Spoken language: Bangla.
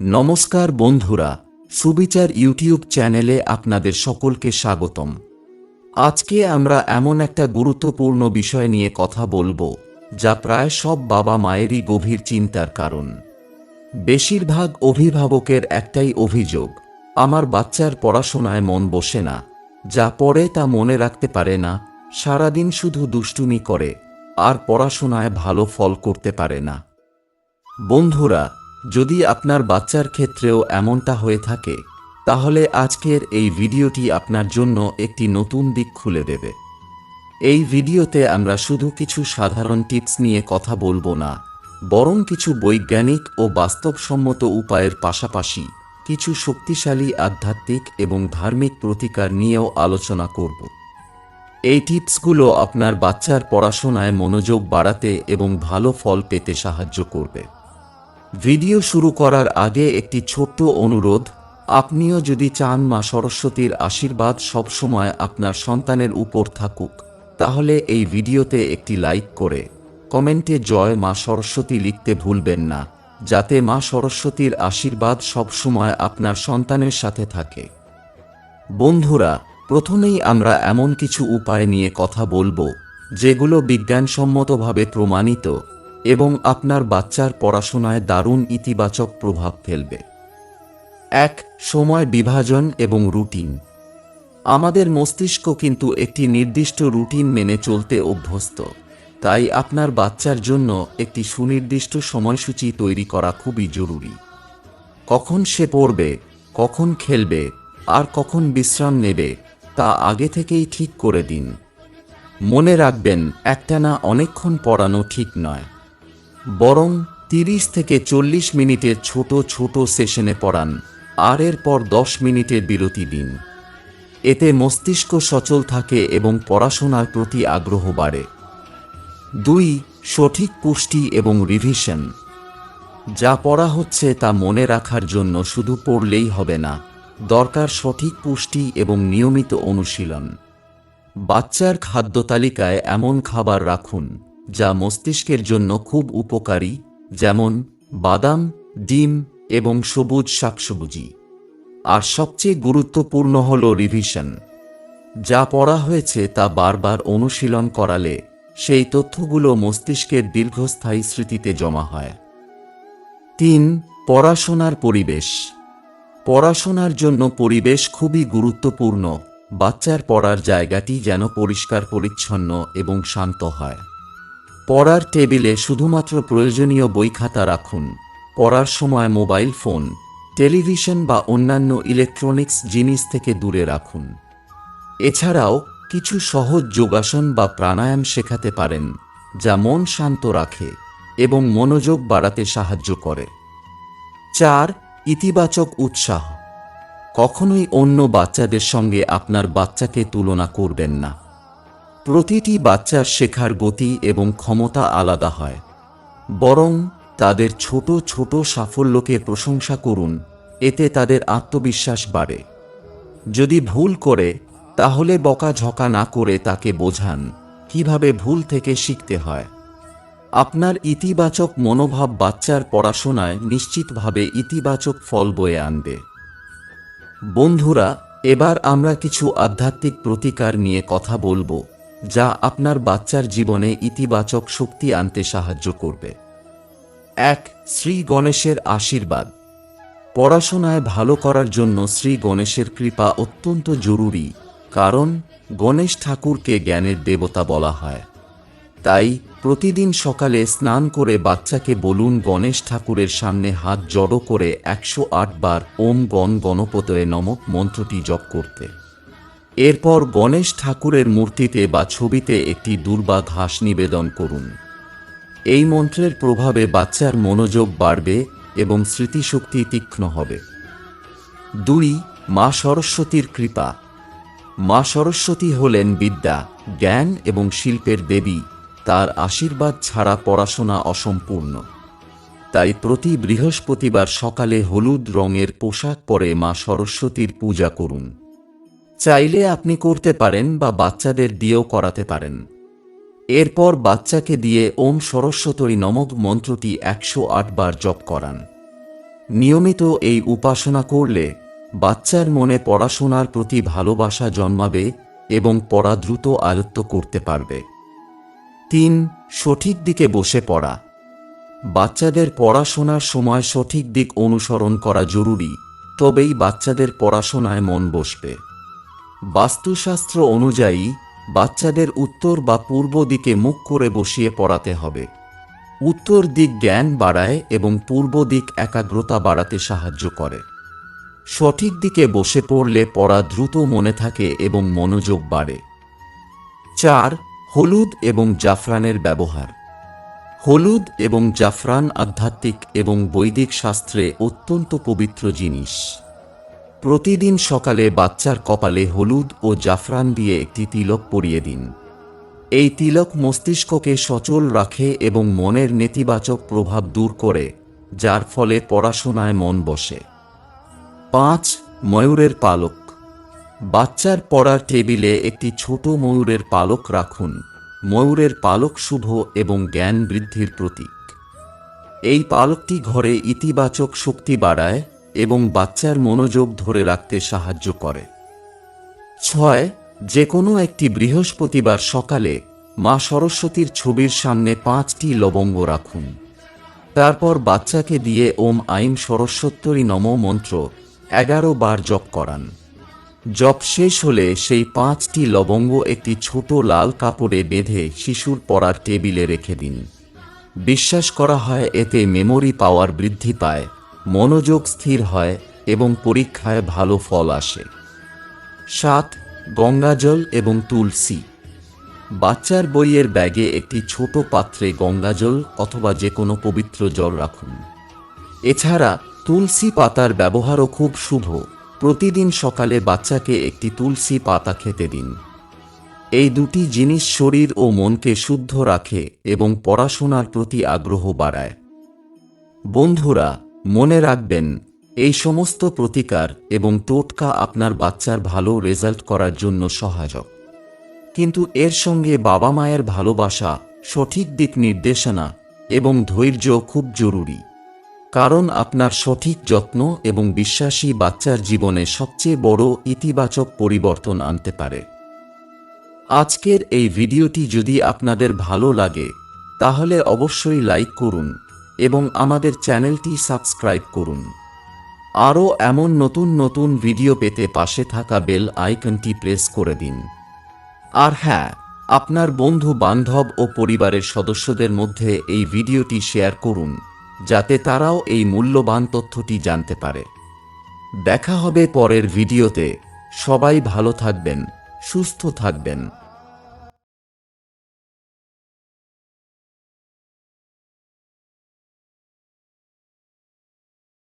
নমস্কার বন্ধুরা, সুবিচার ইউটিউব চ্যানেলে আপনাদের সকলকে স্বাগতম। আজকে আমরা এমন একটা গুরুত্বপূর্ণ বিষয় নিয়ে কথা বলব, যা প্রায় সব বাবা মায়েরই গভীর চিন্তার কারণ। বেশিরভাগ অভিভাবকের একটাই অভিযোগ, আমার বাচ্চার পড়াশোনায় মন বসে না, যা পড়ে তা মনে রাখতে পারে না, সারাদিন শুধু দুষ্টুমি করে, আর পড়াশোনায় ভালো ফল করতে পারে না। বন্ধুরা যদি আপনার বাচ্চার ক্ষেত্রেও এমনটা হয়ে থাকে, তাহলে আজকের এই ভিডিওটি আপনার জন্য একটি নতুন দিক খুলে দেবে। এই ভিডিওতে আমরা শুধু কিছু সাধারণ টিপস নিয়ে কথা বলব না, বরং কিছু বৈজ্ঞানিক ও বাস্তবসম্মত উপায়ের পাশাপাশি কিছু শক্তিশালী আধ্যাত্মিক এবং ধার্মিক প্রতিকার নিয়েও আলোচনা করব। এই টিপসগুলো আপনার বাচ্চার পড়াশোনায় মনোযোগ বাড়াতে এবং ভালো ফল পেতে সাহায্য করবে। ভিডিও শুরু করার আগে একটি ছোট্ট অনুরোধ, আপনিও যদি চান মা সরস্বতীর আশীর্বাদ সবসময় আপনার সন্তানের উপর থাকুক, তাহলে এই ভিডিওতে একটি লাইক করে কমেন্টে জয় মা সরস্বতী লিখতে ভুলবেন না, যাতে মা সরস্বতীর আশীর্বাদ সবসময় আপনার সন্তানের সাথে থাকে। বন্ধুরা, প্রথমেই আমরা এমন কিছু উপায় নিয়ে কথা বলব, যেগুলো বিজ্ঞানসম্মতভাবে প্রমাণিত। এবং আপনার বাচ্চার পড়াশোনায় দারুণ ইতিবাচক প্রভাব ফেলবে। এক, সময় বিভাজন এবং রুটিন। আমাদের মস্তিষ্ক কিন্তু একটি নির্দিষ্ট রুটিন মেনে চলতে অভ্যস্ত, তাই আপনার বাচ্চার জন্য একটি সুনির্দিষ্ট সময়সূচি তৈরি করা খুবই জরুরি। কখন সে পড়বে, কখন খেলবে, আর কখন বিশ্রাম নেবে, তা আগে থেকেই ঠিক করে দিন। মনে রাখবেন, একটানা অনেকক্ষণ পড়ানো ঠিক নয়। বরং তিরিশ থেকে চল্লিশ মিনিটের ছোট ছোট সেশনে পড়ান আর এর পর দশ মিনিটের বিরতি দিন। এতে মস্তিষ্ক সচল থাকে এবং পড়াশোনার প্রতি আগ্রহ বাড়ে। দুই, সঠিক পুষ্টি এবং রিভিশন যা পড়া হচ্ছে তা মনে রাখার জন্য শুধু পড়লেই হবে না, দরকার সঠিক পুষ্টি এবং নিয়মিত অনুশীলন। বাচ্চার খাদ্য তালিকায় এমন খাবার রাখুন। যা মস্তিষ্কের জন্য খুব উপকারী, যেমন বাদাম, ডিম এবং সবুজ শাকসবুজি। আর সবচেয়ে গুরুত্বপূর্ণ হল রিভিশন যা পড়া হয়েছে তা বারবার অনুশীলন করালে সেই তথ্যগুলো মস্তিষ্কের দীর্ঘস্থায়ী স্মৃতিতে জমা হয়। তিন, পড়াশোনার পরিবেশ। পড়াশোনার জন্য পরিবেশ খুবই গুরুত্বপূর্ণ। বাচ্চার পড়ার জায়গাটি যেন পরিষ্কার, পরিচ্ছন্ন এবং শান্ত হয়। পড়ার টেবিলে শুধুমাত্র প্রয়োজনীয় বই খাতা রাখুন। পড়ার সময় মোবাইল ফোন, টেলিভিশন বা অন্যান্য ইলেকট্রনিক্স জিনিস থেকে দূরে রাখুন। এছাড়াও কিছু সহজ যোগাসন বা প্রাণায়াম শেখাতে পারেন, যা মন শান্ত রাখে এবং মনোযোগ বাড়াতে সাহায্য করে। চার, ইতিবাচক উৎসাহ। কখনোই অন্য বাচ্চাদের সঙ্গে আপনার বাচ্চাকে তুলনা করবেন না। প্রতিটি বাচ্চার শেখার গতি এবং ক্ষমতা আলাদা হয়। বরং তাদের ছোট ছোট সাফল্যকে প্রশংসা করুন, এতে তাদের আত্মবিশ্বাস বাড়ে। যদি ভুল করে, তাহলে বকাঝকা না করে তাকে বোঝান, কীভাবে ভুল থেকে শিখতে হয়। আপনার ইতিবাচক মনোভাব বাচ্চার পড়াশোনায় নিশ্চিতভাবে ইতিবাচক ফল বয়ে আনবে। বন্ধুরা, এবার আমরা কিছু আধ্যাত্মিক প্রতিকার নিয়ে কথা বলব। যা আপনার বাচ্চার জীবনে ইতিবাচক শক্তি আনতে সাহায্য করবে। এক, শ্রী গণেশের আশীর্বাদ। পড়াশোনায় ভালো করার জন্য শ্রী গণেশের কৃপা অত্যন্ত জরুরি, কারণ গণেশ ঠাকুরকে জ্ঞানের দেবতা বলা হয়। তাই প্রতিদিন সকালে স্নান করে বাচ্চাকে বলুন গণেশ ঠাকুরের সামনে হাত জড়ো করে একশো আট বার ওম গণ গণপতয়ে নমক মন্ত্রটি জপ করতে। এরপর গণেশ ঠাকুরের মূর্তিতে বা ছবিতে একটি দুর্বা ঘাস নিবেদন করুন। এই মন্ত্রের প্রভাবে বাচ্চার মনোযোগ বাড়বে এবং স্মৃতিশক্তি তীক্ষ্ণ হবে। দুই, মা সরস্বতীর কৃপা। মা সরস্বতী হলেন বিদ্যা, জ্ঞান এবং শিল্পের দেবী। তার আশীর্বাদ ছাড়া পড়াশোনা অসম্পূর্ণ। তাই প্রতি বৃহস্পতিবার সকালে হলুদ রঙের পোশাক পরে মা সরস্বতীর পূজা করুন। চাইলে আপনি করতে পারেন বা বাচ্চাদের দিয়েও করাতে পারেন। এরপর বাচ্চাকে দিয়ে ওম সরস্বতী নমক মন্ত্রটি একশো বার জপ করান। নিয়মিত এই উপাসনা করলে বাচ্চার মনে পড়াশোনার প্রতি ভালোবাসা জন্মাবে এবং পড়া দ্রুত আয়ত্ত করতে পারবে। তিন, সঠিক দিকে বসে পড়া। বাচ্চাদের পড়াশোনার সময় সঠিক দিক অনুসরণ করা জরুরি, তবেই বাচ্চাদের পড়াশোনায় মন বসবে। বাস্তুশাস্ত্র অনুযায়ী, বাচ্চাদের উত্তর বা পূর্ব দিকে মুখ করে বসিয়ে পড়াতে হবে। উত্তর দিক জ্ঞান বাড়ায় এবং পূর্ব দিক একাগ্রতা বাড়াতে সাহায্য করে। সঠিক দিকে বসে পড়লে পড়া দ্রুত মনে থাকে এবং মনোযোগ বাড়ে। চার, হলুদ এবং জাফরানের ব্যবহার। হলুদ এবং জাফরান আধ্যাত্মিক এবং বৈদিক শাস্ত্রে অত্যন্ত পবিত্র জিনিস। প্রতিদিন সকালে বাচ্চার কপালে হলুদ ও জাফরান দিয়ে একটি তিলক পরিয়ে দিন। এই তিলক মস্তিষ্ককে সচল রাখে এবং মনের নেতিবাচক প্রভাব দূর করে, যার ফলে পড়াশোনায় মন বসে। পাঁচ, ময়ূরের পালক। বাচ্চার পড়ার টেবিলে একটি ছোট ময়ূরের পালক রাখুন। ময়ূরের পালক শুভ এবং জ্ঞান বৃদ্ধির প্রতীক। এই পালকটি ঘরে ইতিবাচক শক্তি বাড়ায় এবং বাচ্চার মনোযোগ ধরে রাখতে সাহায্য করে। ছয় যে কোনো একটি বৃহস্পতিবার সকালে মা সরস্বতীর ছবির সামনে পাঁচটি লবঙ্গ রাখুন। তারপর বাচ্চাকে দিয়ে ওম আইম সরস্বত্যরী নম মন্ত্র এগারো বার জপ করান। জপ শেষ হলে সেই পাঁচটি লবঙ্গ একটি ছোট লাল কাপড়ে বেঁধে শিশুর পড়ার টেবিলে রেখে দিন। বিশ্বাস করা হয় এতে মেমোরি পাওয়ার বৃদ্ধি পায়। মনোযোগ স্থির হয় এবং পরীক্ষায় ভালো ফল আসে। সাত, গঙ্গাজল এবং তুলসী। বাচ্চার বইয়ের ব্যাগে একটি ছোট পাত্রে গঙ্গাজল অথবা যে কোনো পবিত্র জল রাখুন। এছাড়া তুলসী পাতার ব্যবহারও খুব শুভ। প্রতিদিন সকালে বাচ্চাকে একটি তুলসী পাতা খেতে দিন। এই দুটি জিনিস শরীর ও মনকে শুদ্ধ রাখে এবং পড়াশোনার প্রতি আগ্রহ বাড়ায়। বন্ধুরা মনে রাখবেন, এই সমস্ত প্রতিকার এবং টোটকা আপনার বাচ্চার ভালো রেজাল্ট করার জন্য সহায়ক। কিন্তু এর সঙ্গে বাবা মায়ের ভালোবাসা, সঠিক দিক নির্দেশনা এবং ধৈর্য খুব জরুরি। কারণ আপনার সঠিক যত্ন এবং বিশ্বাসী বাচ্চার জীবনে সবচেয়ে বড় ইতিবাচক পরিবর্তন আনতে পারে। আজকের এই ভিডিওটি যদি আপনাদের ভালো লাগে, তাহলে অবশ্যই লাইক করুন। এবং আমাদের চ্যানেলটি সাবস্ক্রাইব করুন। আরও এমন নতুন নতুন ভিডিও পেতে পাশে থাকা বেল আইকনটি প্রেস করে দিন। আর হ্যাঁ আপনার বন্ধু, বান্ধব ও পরিবারের সদস্যদের মধ্যে এই ভিডিওটি শেয়ার করুন, যাতে তারাও এই মূল্যবান তথ্যটি জানতে পারে। দেখা হবে পরের ভিডিওতে। সবাই ভালো থাকবেন, সুস্থ থাকবেন।